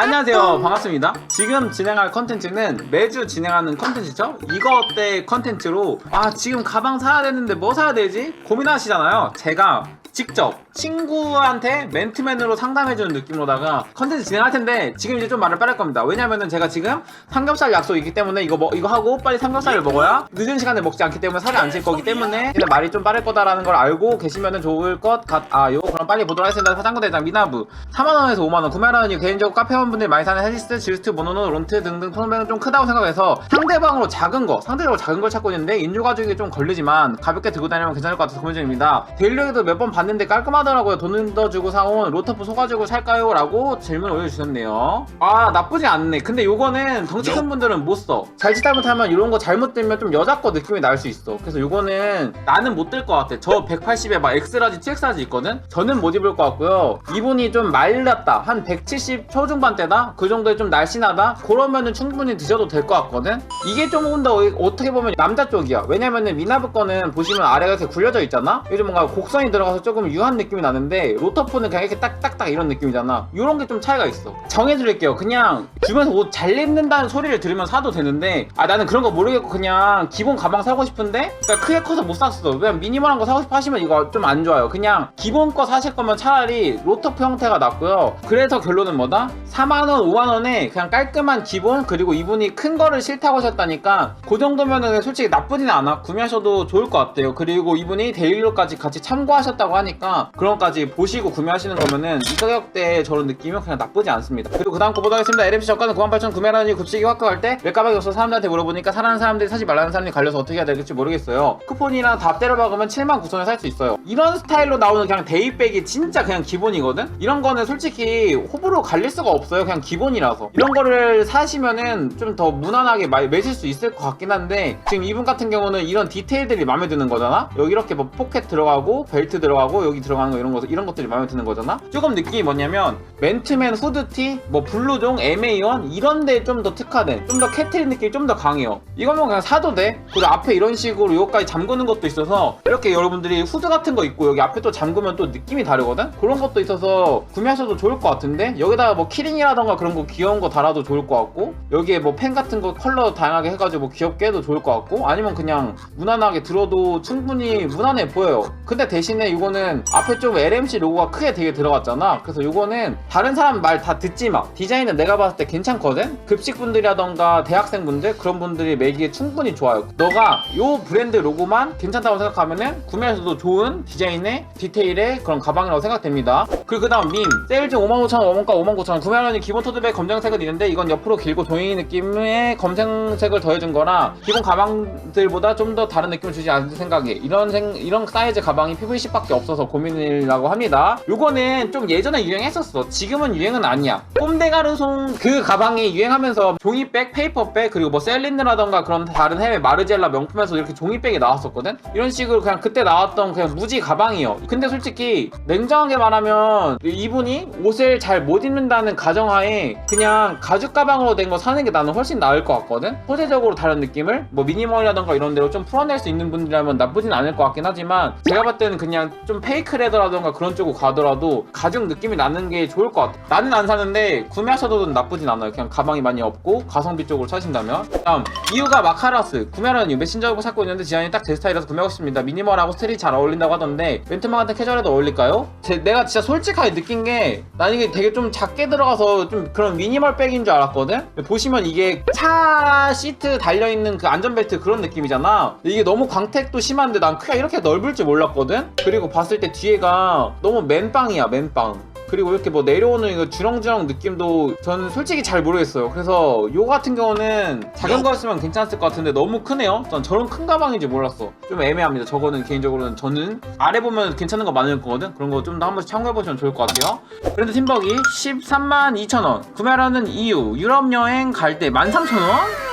안녕하세요. 반갑습니다. 지금 진행할 컨텐츠는 매주 진행하는 컨텐츠죠? 이거 때 컨텐츠로 아 지금 가방 사야 되는데 뭐 사야 되지? 고민하시잖아요. 제가 직접 친구한테 맨투맨으로 상담해주는 느낌으로다가 컨텐츠 진행할 텐데 지금 이제 좀 말을 빠를 겁니다. 왜냐면은 제가 지금 삼겹살 약속이 있기 때문에 이거 뭐 이거 하고 빨리 삼겹살을 먹어야 늦은 시간에 먹지 않기 때문에 살이 안 찔 거기 때문에 그냥 말이 좀 빠를 거다라는 걸 알고 계시면은 좋을 것 같아요. 그럼 빨리 보도록 하겠습니다. 사장구 대장 미나부. 4만 원에서 5만 원 구매하라는 이유 개인적으로 카페 원분들이 많이 사는 헤지스, 질스트, 모노노, 론트 등등 소매는 좀 크다고 생각해서 상대방으로 작은 거 상대적으로 작은 걸 찾고 있는데 인조 가죽이 좀 걸리지만 가볍게 들고 다니면 괜찮을 것 같아서 고민 중입니다. 데일리에도 몇 번 봤는데 깔끔하더라고요. 돈은 더 주고 사온 로터프 소가죽을 살까요? 라고 질문 올려주셨네요. 아 나쁘지 않네. 근데 요거는 덩치 큰 분들은 못 써잘 잘못하면 이런 거 잘못 들면 좀 여자 거 느낌이 날 수 있어. 그래서 요거는 나는 못 들 것 같아. 저 180에 막 엑스라지, TX라지 있거든? 저는 못 입을 것 같고요. 이분이 좀 말랐다. 한 170 초중반 대다 그 정도에 좀 날씬하다? 그러면은 충분히 드셔도 될 것 같거든? 이게 조금 더 어떻게 보면 남자 쪽이야. 왜냐면은 미나브 거는 보시면 아래가 이렇게 굴려져 있잖아? 요즘 뭔가 곡선이 들어가서 조금 유한 느낌이 나는데 로터프는 그냥 이렇게 딱딱딱 이런 느낌이잖아. 요런 게 좀 차이가 있어. 정해드릴게요. 그냥 주변에서 옷 잘 입는다는 소리를 들으면 사도 되는데 아 나는 그런 거 모르겠고 그냥 기본 가방 사고 싶은데? 그러니까 크게 커서 못 샀어. 그냥 미니멀한 거 사고 싶어 하시면 이거 좀 안 좋아요. 그냥 기본 거 사실 거면 차라리 로터프 형태가 낫고요. 그래서 결론은 뭐다? 4만원 5만원에 그냥 깔끔한 기본 그리고 이분이 큰 거를 싫다고 하셨다니까 그 정도면은 솔직히 나쁘진 않아. 구매하셔도 좋을 것 같아요. 그리고 이분이 데일리로까지 같이 참고하셨다고 하니까 그런 것까지 보시고 구매하시는 거면은 이 가격대에 저런 느낌은 그냥 나쁘지 않습니다. 그리고 그 다음 거 보도록 하겠습니다. LMC 저가는 98,000 구매하는 이유 급식이 확갈때왜 가방이 없어 사람들한테 물어보니까 사라는 사람들이 사지 말라는 사람이 갈려서 어떻게 해야 될지 모르겠어요. 쿠폰이랑 다 때려 박으면 79,000원에 살 수 있어요. 이런 스타일로 나오는 그냥 데이백이 진짜 그냥 기본이거든? 이런 거는 솔직히 호불호 갈릴 수가 없어 요. 그냥 기본이라서. 이런 거를 사시면은 좀 더 무난하게 마- 매실 수 있을 것 같긴 한데 지금 이분 같은 경우는 이런 디테일들이 마음에 드는 거잖아? 여기 이렇게 뭐 포켓 들어가고 벨트 들어가고 여기 들어가는 거 이런 거 이런 것들이 마음에 드는 거잖아? 조금 느낌이 뭐냐면 맨투맨 후드티 뭐 블루종 MA1 이런 데 좀 더 특화된 좀 더 캐트린 느낌이 좀 더 강해요. 이거면 그냥 사도 돼. 그리고 앞에 이런 식으로 여기까지 잠그는 것도 있어서 이렇게 여러분들이 후드 같은 거 입고 여기 앞에 또 잠그면 또 느낌이 다르거든? 그런 것도 있어서 구매하셔도 좋을 것 같은데 여기다가 뭐 키링이 라던가 그런 거 귀여운 거 달아도 좋을 것 같고 여기에 뭐 펜 같은 거 컬러 다양하게 해가지고 뭐 귀엽게 해도 좋을 것 같고 아니면 그냥 무난하게 들어도 충분히 무난해 보여요. 근데 대신에 이거는 앞에 좀 LMC 로고가 크게 되게 들어갔잖아. 그래서 이거는 다른 사람 말 다 듣지 마. 디자인은 내가 봤을 때 괜찮거든? 급식분들이라던가 대학생분들? 그런 분들이 매기에 충분히 좋아요. 너가 요 브랜드 로고만 괜찮다고 생각하면은 구매해서도 좋은 디자인의 디테일의 그런 가방이라고 생각됩니다. 그리고 그 다음 밈. 세일 중 55,000원 원가 59,000원 구매하 려니 기본 토드백 검정색은 있는데 이건 옆으로 길고 종이 느낌의 검정색을 더해준 거라 기본 가방들보다 좀 더 다른 느낌을 주지 않을 생각에 이런 생, 이런 사이즈 가방이 PVC밖에 없어서 고민이라고 합니다. 요거는 좀 예전에 유행했었어. 지금은 유행은 아니야. 꼼데가르송 그 가방이 유행하면서 종이백, 페이퍼백 그리고 뭐 셀린느라던가 그런 다른 해외 마르젤라 명품에서 이렇게 종이백이 나왔었거든? 이런 식으로 그냥 그때 나왔던 그냥 무지 가방이요. 근데 솔직히 냉정하게 말하면 이분이 옷을 잘 못 입는다는 가정 하에 그냥 가죽 가방으로 된 거 사는 게 나는 훨씬 나을 것 같거든? 소재적으로 다른 느낌을? 뭐 미니멀이라던가 이런 데로 좀 풀어낼 수 있는 분들이라면 나쁘진 않을 것 같긴 하지만 제가 봤을 때는 그냥 좀 페이크 레더라던가 그런 쪽으로 가더라도 가죽 느낌이 나는 게 좋을 것 같아. 나는 안 사는데 구매하셔도 나쁘진 않아요. 그냥 가방이 많이 없고 가성비 쪽으로 사신다면. 다음 이유가 마카라스. 구매하는 이유. 메신저로 찾고 있는데 디자인이 딱 제 스타일이라서 구매하고 싶습니다. 미니멀하고 스트릿 잘 어울린다고 하던데 같은 캐주얼에도 어울릴까요? 제, 내가 진짜 솔직하게 느낀 게 난 이게 되게 좀 작게 들어가서 좀 그런 미니멀 백인 줄 알았거든? 보시면 이게 차 시트 달려있는 그 안전벨트 그런 느낌이잖아 이게 너무 광택도 심한데 난 크기가 이렇게 넓을 줄 몰랐거든? 그리고 봤을 때 뒤에가 너무 맨빵이야 맨빵 그리고 이렇게 뭐 내려오는 이거 주렁주렁 느낌도 저는 솔직히 잘 모르겠어요. 그래서 요 같은 경우는 작은 거였으면 괜찮았을 것 같은데 너무 크네요. 전 저런 큰 가방인지 몰랐어. 좀 애매합니다. 저거는 개인적으로는 저는 아래 보면 괜찮은 거 많을 거거든. 그런 거 좀 더 한 번씩 참고해 보시면 좋을 것 같아요. 브랜드 팀버기 13만 2천 원. 구매하라는 이유 유럽 여행 갈 때 13,000원?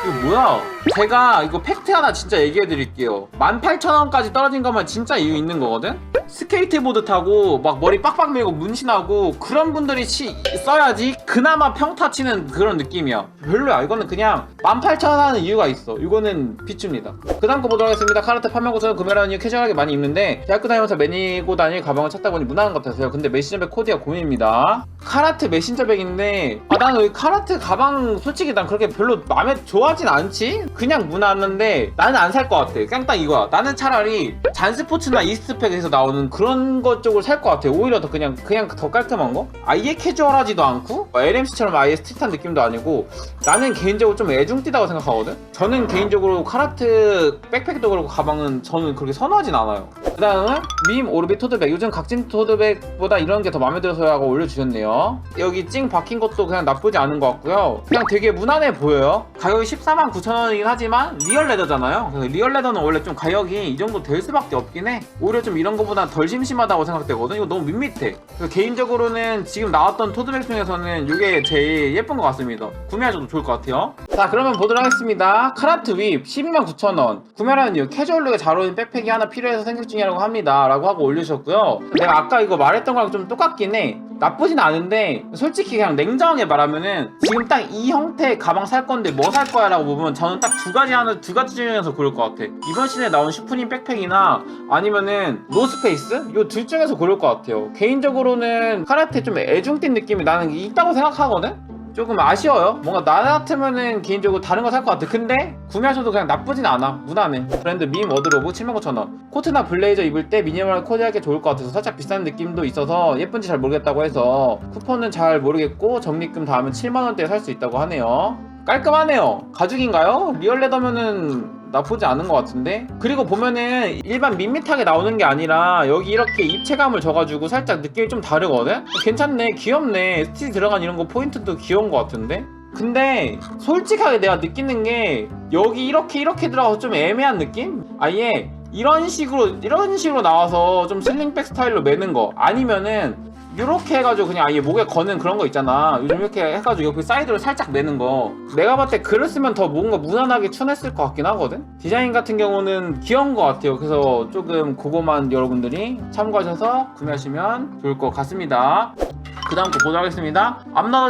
이거 뭐야? 제가 이거 팩트 하나 진짜 얘기해 드릴게요. 18,000원까지 떨어진 거면 진짜 이유 있는 거거든. 스케이트보드 타고 막 머리 빡빡 밀고 문신하고 그런 분들이 치, 써야지 그나마 평타 치는 그런 느낌이야. 별로야. 이거는 그냥 18,000원 하는 이유가 있어. 이거는 비추입니다. 그 다음 거 보도록 하겠습니다. 카라테 판매 고서는 구매하는 이유 캐주얼하게 많이 입는데 대학교 다니면서 매니고 다닐 가방을 찾다 보니 무난한 것 같아서요. 근데 메신저백 코디가 고민입니다 카라테 메신저백인데 아 나는 이 카라테 가방 솔직히 난 그렇게 별로 마음에 좋아하진 않지? 그냥 무난한데 나는 안 살 것 같아. 그냥 딱 이거야. 나는 차라리 잔스포츠나 이스트팩에서 나오는 그런 것 쪽을 살 것 같아. 오히려 더 그냥 그냥 더 깔끔한 거? 아예 캐주얼하지도 않고? 뭐 LMC처럼 아예 스트릿한 느낌도 아니고 나는 개인적으로 좀 애중띠다고 생각하거든? 저는 개인적으로 카라트 백팩도 그렇고 가방은 저는 그렇게 선호하진 않아요. 그 다음은 밈 오르비 토드백. 요즘 각진 토드백보다 이런 게 더 마음에 들어서 하고 올려주셨 여기 찡 박힌 것도 그냥 나쁘지 않은 것 같고요. 그냥 되게 무난해 보여요. 가격이 14만 9천 원이긴 하지만 리얼 레더잖아요. 그래서 리얼 레더는 원래 좀 가격이 이 정도 될 수밖에 없긴 해. 오히려 좀 이런 거보다 덜 심심하다고 생각되거든 이거 너무 밋밋해. 그래서 개인적으로는 지금 나왔던 토드백 중에서는 이게 제일 예쁜 것 같습니다. 구매하셔도 좋을 것 같아요. 자 그러면 보도록 하겠습니다. 카라트 윕 12만 9천 원. 구매라는 이유 캐주얼룩에 잘 어울리는 백팩이 하나 필요해서 생각 중이라고 합니다 라고 하고 올려주셨고요. 내가 아까 이거 말했던 거랑 좀 똑같긴 해 나쁘진 않은데 솔직히 그냥 냉정하게 말하면은 지금 딱 이 형태의 가방 살 건데 뭐 살 거야 라고 보면 저는 딱 두 가지 하나 두 가지 중에서 고를 것 같아. 이번 시즌에 나온 슈프림 백팩이나 아니면은 노스페이스? 요 둘 중에서 고를 것 같아요. 개인적으로는 카라테 좀 애중띤 느낌이 나는 있다고 생각하거든 조금 아쉬워요. 뭔가 나 같으면은 개인적으로 다른 거 살 것 같아. 근데 구매하셔도 그냥 나쁘진 않아. 무난해. 브랜드 밈 워드로브 79,000원. 코트나 블레이저 입을 때 미니멀 코디하기 좋을 것 같아서 살짝 비싼 느낌도 있어서 예쁜지 잘 모르겠다고 해서 쿠폰은 잘 모르겠고 적립금 다음은 7만원대에 살 수 있다고 하네요. 깔끔하네요. 가죽인가요? 리얼 레더면은 나쁘지 않은 것 같은데 그리고 보면은 일반 밋밋하게 나오는 게 아니라 여기 이렇게 입체감을 줘가지고 살짝 느낌이 좀 다르거든? 괜찮네 귀엽네 스틸 들어간 이런 거 포인트도 귀여운 것 같은데? 근데 솔직하게 내가 느끼는 게 여기 이렇게 이렇게 들어가서 좀 애매한 느낌? 아예 이런 식으로 이런 식으로 나와서 좀 슬링백 스타일로 매는 거 아니면은 이렇게 해가지고 그냥 아예 목에 거는 그런 거 있잖아 요즘 이렇게 해가지고 옆에 사이드로 살짝 매는 거 내가 봤을 때 그랬으면 더 뭔가 무난하게 춘했을 것 같긴 하거든 디자인 같은 경우는 귀여운 것 같아요 그래서 조금 그거만 여러분들이 참고하셔서 구매하시면 좋을 것 같습니다 그 다음 거 보도록 하겠습니다.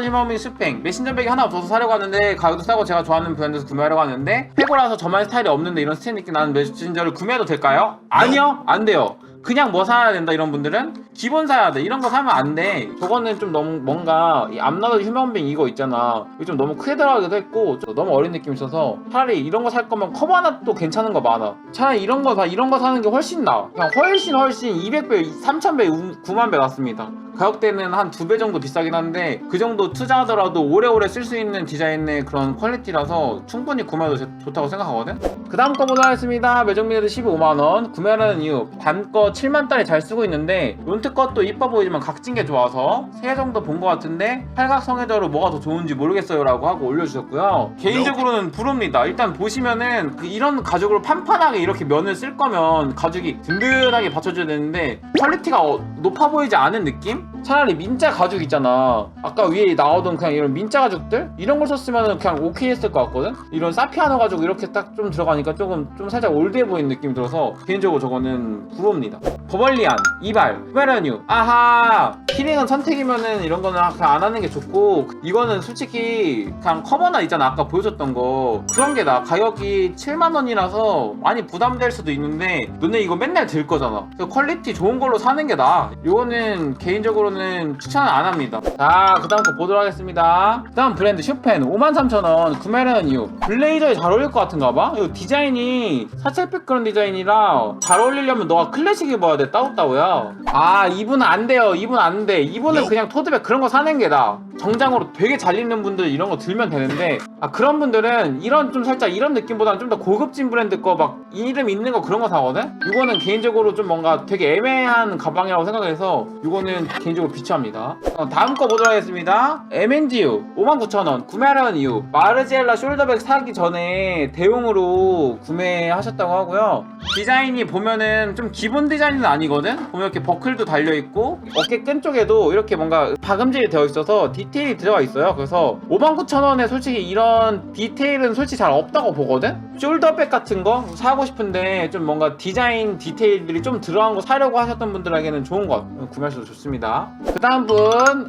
희망민 슈팽 메신저백이 하나 없어서 사려고 하는데 가격도 싸고 제가 좋아하는 브랜드에서 구매하려고 하는데 페고라서 저만의 스타일이 없는데 이런 스타일 느낌 나는 메신저를 구매해도 될까요? 아니요 안 돼요. 그냥 뭐 사야 된다 이런 분들은 기본 사야 돼. 이런 거 사면 안 돼. 저거는 좀 너무 뭔가 이 암나더 휴먼빙 이거 있잖아. 이거 좀 너무 크게 들어가기도 했고 좀 너무 어린 느낌이 있어서 차라리 이런 거 살 거면 커버 하나 또 괜찮은 거 많아. 차라리 이런 거 사 이런 거 사는 게 훨씬 나아. 그냥 훨씬 훨씬 200배 3000배 9만배 낫습니다. 가격대는 한 두 배 정도 비싸긴 한데 그 정도 투자하더라도 오래오래 쓸 수 있는 디자인의 그런 퀄리티라서 충분히 구매해도 제- 좋다고 생각하거든 그 다음 거 보도록 하겠습니다. 매정미네드 15만원. 구매하는 이유. 밤거 7만달에 잘 쓰고 있는데 론트 것도 이뻐 보이지만 각진 게 좋아서 3개 정도 본 것 같은데 팔각성애저로 뭐가 더 좋은지 모르겠어요 라고 하고 올려주셨고요. 개인적으로는 부릅니다. 일단 보시면은 그 이런 가죽으로 판판하게 이렇게 면을 쓸 거면 가죽이 든든하게 받쳐줘야 되는데 퀄리티가 어- 높아 보이지 않은 느낌? 차라리 민자 가죽 있잖아. 아까 위에 나오던 그냥 이런 민자 가죽들? 이런 걸 썼으면 그냥 오케이 했을 것 같거든? 이런 사피아노 가죽 이렇게 딱 좀 들어가니까 조금 좀 살짝 올드해 보이는 느낌이 들어서 개인적으로 저거는 부럽니다. 버벌리안 이발 페라뉴. 아하! 키링은 선택이면은 이런 거는 그냥 안 하는 게 좋고 이거는 솔직히 그냥 커버나 있잖아. 아까 보여줬던 거. 그런 게 나 가격이 7만 원이라서 많이 부담될 수도 있는데 너네 이거 맨날 들 거잖아. 퀄리티 좋은 걸로 사는 게 나아 이거는 개인적으로는 추천을 안 합니다. 자 그다음 거 보도록 하겠습니다. 그다음 브랜드 슈펜 53,000원 구매하는 이유. 블레이저에 잘 어울릴 것 같은가 봐? 이거 디자인이 사철빛 그런 디자인이라 잘 어울리려면 너가 클래식 입어야 돼. 따오따오야. 아 이분은 안 돼요. 이분 안돼. 이분은 그냥 토드백 그런 거 사는 게 나아 정장으로 되게 잘 입는 분들 이런 거 들면 되는데 아 그런 분들은 이런 좀 살짝 이런 느낌보다는 좀 더 고급진 브랜드 거 막 이름 있는 거 그런 거 사거든? 이거는 개인적으로 좀 뭔가 되게 애매한 가방이라고 생각해서 이거는 개인적으로 비추합니다. 어, 다음 거 보도록 하겠습니다. MNGU 59,000원 구매하라는 이유. 마르지엘라 숄더백 사기 전에 대용으로 구매하셨다고 하고요. 디자인이 보면은 좀 기본 디자인은 아니거든? 보면 이렇게 버클도 달려있고 어깨 끈 쪽에도 이렇게 뭔가 박음질이 되어 있어서 디, 디테일이 들어가 있어요. 그래서 59,000원에 솔직히 이런 디테일은 솔직히 잘 없다고 보거든? 숄더백 같은 거 사고 싶은데 좀 뭔가 디자인 디테일들이 좀 들어간 거 사려고 하셨던 분들에게는 좋은 것 구매하셔도 좋습니다. 그 다음 분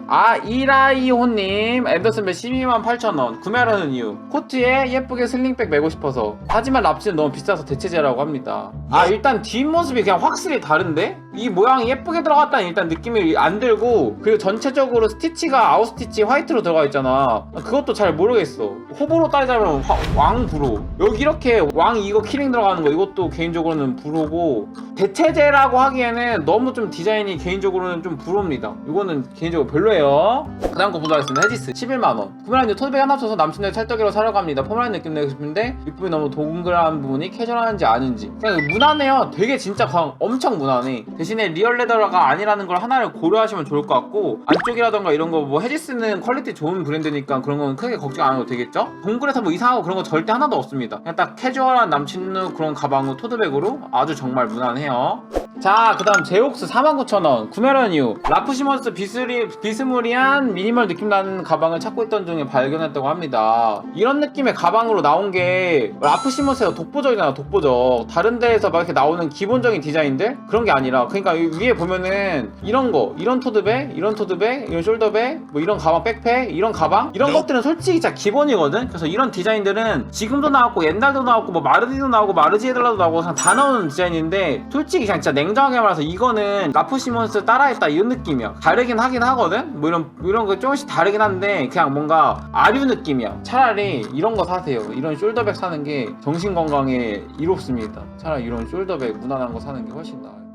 아 이라이호님 앤더슨백 12만 8천원. 구매하려는 이유. 코트에 예쁘게 슬링백 메고 싶어서. 하지만 랍스는 너무 비싸서 대체제라고 합니다. 아 일단 뒷모습이 그냥 확실히 다른데 이 모양이 예쁘게 들어갔다는 일단 느낌이 안 들고 그리고 전체적으로 스티치가 아웃 스티치 화이트로 들어가 있잖아. 그것도 잘 모르겠어. 호불호 따지자면 화- 왕불호 여기 이렇게 왕 이거 키링 들어가는 거 이것도 개인적으로는 불호고 대체제라고 하기에는 너무 좀 디자인이 개인적으로는 좀 불호입니다. 이거는 개인적으로 별로예요. 그 다음 거 보도록 하겠습니다. 헤지스 11만원. 구매하는 토드백 하나 합쳐서 남친의 찰떡이로 사려고 합니다. 포멀한 느낌 내고 싶은데 윗부분이 너무 동그란 부분이 캐주얼한지 아닌지. 그냥 무난해요. 되게 진짜 강- 엄청 무난해. 대신 에 리얼 레더가 아니라는 걸 하나를 고려하시면 좋을 것 같고 안쪽이라던가 이런 거 뭐 헤지스는 퀄리티 좋은 브랜드니까 그런 건 크게 걱정 안 해도 되겠죠? 동굴에서 뭐 이상하고 그런 거 절대 하나도 없습니다 그냥 딱 캐주얼한 남친 룩 그런 가방으로 토드백으로 아주 정말 무난해요 자, 그 다음 제옥스 49,000원. 구매하는 이유. 라프시먼스 비스리, 비스무리한 미니멀 느낌 나는 가방을 찾고 있던 중에 발견했다고 합니다. 이런 느낌의 가방으로 나온 게 라프시먼스가 독보적이잖아 독보적. 다른 데에서 막 이렇게 나오는 기본적인 디자인들? 그런 게 아니라 그러니까 이 위에 보면은 이런 거 이런 토드백 이런 토드백 이런 숄더백 뭐 이런 가방 백팩 이런 가방? 이런 것들은 솔직히 진짜 기본이거든? 그래서 이런 디자인들은 지금도 나왔고 옛날도 나왔고 뭐 마르디도 나오고 마르지에들라도 나오고 다 나오는 디자인인데 솔직히 그냥 진짜 냉정하게 말해서 이거는 라프 시몬스 따라했다 이런 느낌이야. 다르긴 하긴 하거든? 뭐 이런 이런 거 조금씩 다르긴 한데 그냥 뭔가 아류 느낌이야. 차라리 이런 거 사세요. 이런 숄더백 사는 게 정신 건강에 이롭습니다. 차라리 이런 숄더백 무난한 거 사는 게 훨씬 나아요